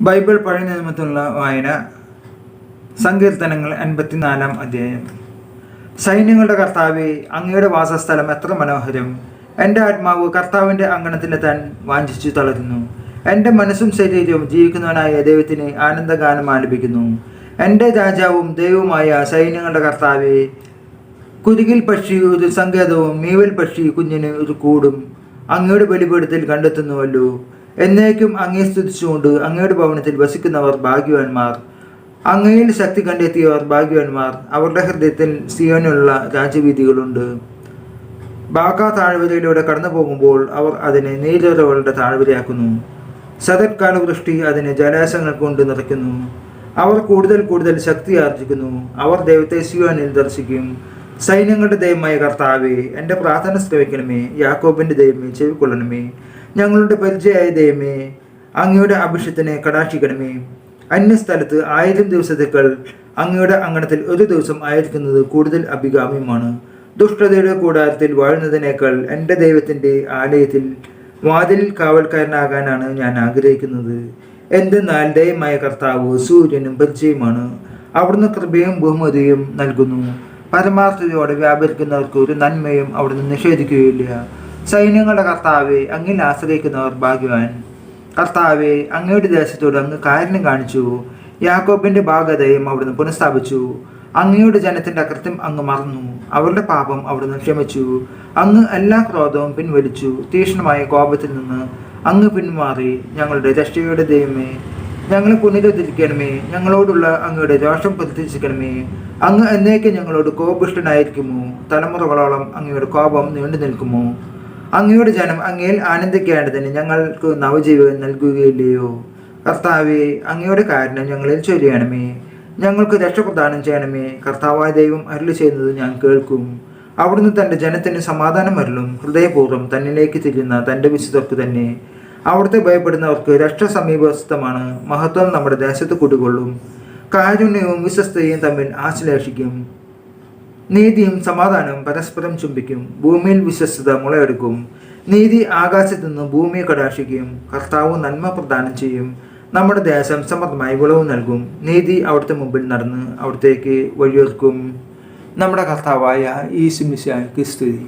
Bible പഴയ നിയമത്തിലുള്ള വായന സങ്കീർത്തനങ്ങൾ അൻപത്തിനാലാം അധ്യായം. സൈന്യങ്ങളുടെ കർത്താവെ അങ്ങയുടെ വാസസ്ഥലം എത്ര മനോഹരം. എന്റെ ആത്മാവ് കർത്താവിന്റെ അങ്കണത്തിലെത്താൻ വാഞ്ചിച്ചു തളരുന്നു. എന്റെ മനസ്സും ശരീരവും ജീവിക്കുന്നവനായ ദൈവത്തിന് ആനന്ദഗാനം ആലപിക്കുന്നു. എന്റെ രാജാവും ദൈവവുമായ സൈന്യങ്ങളുടെ കർത്താവെ കുരുകിൽ പക്ഷി ഒരു സങ്കേതവും മീവൽ പക്ഷി കുഞ്ഞിന് ഒരു കൂടും. അങ്ങയുടെ ബലിപീഠത്തിൽ കണ്ടെത്തുന്നുവല്ലോ. എന്നേക്കും അങ്ങേ സ്തുതിച്ചുകൊണ്ട് അങ്ങയുടെ ഭവനത്തിൽ വസിക്കുന്നവർ ഭാഗ്യവാന്മാർ. അങ്ങയിൽ ശക്തി കണ്ടെത്തിയവർ ഭാഗ്യവാന്മാർ. അവരുടെ ഹൃദയത്തിൽ സിയോനുള്ള രാജ്യവീതികളുണ്ട് ബാക്ക താഴ്വരയിലൂടെ കടന്നു പോകുമ്പോൾ അവർ അതിനെ നീലരവളുടെ താഴ്വരയാക്കുന്നു. സതത്കാല വൃഷ്ടി അതിനെ ജലാശയങ്ങൾ കൊണ്ട് നിറയ്ക്കുന്നു. അവർ കൂടുതൽ കൂടുതൽ ശക്തി ആർജിക്കുന്നു. അവർ ദൈവത്തെ സിയോനിൽ ദർശിക്കും. സൈന്യങ്ങളുടെ ദൈവമായ കർത്താവേ എന്റെ പ്രാർത്ഥന ശ്രവിക്കണമേ യാക്കോബിന്റെ ദൈവമേ ചെവിക്കൊള്ളണമേ. ഞങ്ങളുടെ പരിചയമായ ദൈവമേ അങ്ങയുടെ അഭിഷത്തിനെ കടാക്ഷിക്കണമേ. അന്യസ്ഥലത്ത് ആയിരം ദിവസത്തേക്കൾ അങ്ങയുടെ അങ്കണത്തിൽ ഒരു ദിവസം ആയിരിക്കുന്നത് കൂടുതൽ അഭികാമ്യമാണ്. ദുഷ്ടതയുടെ കൂടാരത്തിൽ വാഴുന്നതിനേക്കാൾ എന്റെ ദൈവത്തിന്റെ ആലയത്തിൽ വാതിലിൽ കാവൽക്കാരനാകാനാണ് ഞാൻ ആഗ്രഹിക്കുന്നത്. എന്തെന്നാൽ ദയമായ കർത്താവ് സൂര്യനും പരിചയമാണ്. അവിടുന്ന് കൃപയും ബഹുമതിയും നൽകുന്നു. പരമാർത്ഥതയോടെ വ്യാപരിക്കുന്നവർക്ക് ഒരു നന്മയും അവിടുന്ന് നിഷേധിക്കുകയില്ല. സൈന്യങ്ങളുടെ കർത്താവെ അങ്ങിൽ ആശ്രയിക്കുന്നവർ ഭാഗ്യവാൻ. കർത്താവെ അങ്ങയുടെ ദേശത്തോട് അങ്ങ് കാരുണ്യം കാണിച്ചു. യാക്കോബിന്റെ ഭാഗതയും അവിടുന്ന് പുനഃസ്ഥാപിച്ചു. അങ്ങയുടെ ജനത്തിന്റെ അകൃത്യം അങ്ങ് മറന്നു. അവരുടെ പാപം അവിടുന്ന് ക്ഷമിച്ചു. അങ്ങ് എല്ലാ ക്രോധവും പിൻവലിച്ചു. തീഷ്ണമായ കോപത്തിൽ നിന്ന് അങ്ങ് പിന്മാറി. ഞങ്ങളുടെ രക്ഷയുടെ ദൈവമേ ഞങ്ങളെ പുനരുദ്ധരിക്കണമേ ഞങ്ങളോടുള്ള അങ്ങയുടെ രോഷം പ്രതിഷ്ഠിക്കണമേ. അങ്ങ് എന്നേക്ക് ഞങ്ങളോട് കോപിഷ്ടനായിരിക്കുമോ തലമുറകളോളം അങ്ങയുടെ കോപം നീണ്ടു നിൽക്കുമോ? അങ്ങയുടെ ജനം അങ്ങയിൽ ആനന്ദിക്കേണ്ടതിന് ഞങ്ങൾക്ക് നവജീവൻ നൽകുകയില്ലയോ? കർത്താവെ അങ്ങയുടെ കാരണം ഞങ്ങളിൽ ചൊരിയണമേ. ഞങ്ങൾക്ക് രക്ഷ പ്രദാനം ചെയ്യണമേ. കർത്താവായ ദൈവം അരുളി ചെയ്യുന്നത് ഞാൻ കേൾക്കും. അവിടുന്ന് തന്റെ ജനത്തിന് സമാധാനം അരുളും. ഹൃദയപൂർവം തന്നിലേക്ക് തിരിയുന്ന തന്റെ വിശുദ്ധർക്ക് തന്നെ. അവിടുത്തെ ഭയപ്പെടുന്നവർക്ക് രക്ഷ സമീപസ്ഥമാണ്. മഹത്വം നമ്മുടെ ദേശത്ത് കുടികൊള്ളും കാരുണ്യവും വിശ്വസ്തയും തമ്മിൽ ആശ്ലേഷിക്കും. നീതിയും സമാധാനവും പരസ്പരം ചുംബിക്കും. ഭൂമിയിൽ വിശ്വസ്തത മുളയെടുക്കും. നീതി ആകാശത്തു നിന്ന് ഭൂമിയെ കടാക്ഷിക്കും. കർത്താവ് നന്മ പ്രദാനം ചെയ്യും. നമ്മുടെ ദേശം സമൃദ്ധമായി വിളവ് നൽകും. നീതി അവിടുത്തെ മുമ്പിൽ നടന്ന് അവിടത്തേക്ക് വഴിയൊരുക്കും. നമ്മുടെ കർത്താവായ ഈ സിമിശായ്ക്ക് സ്തുതി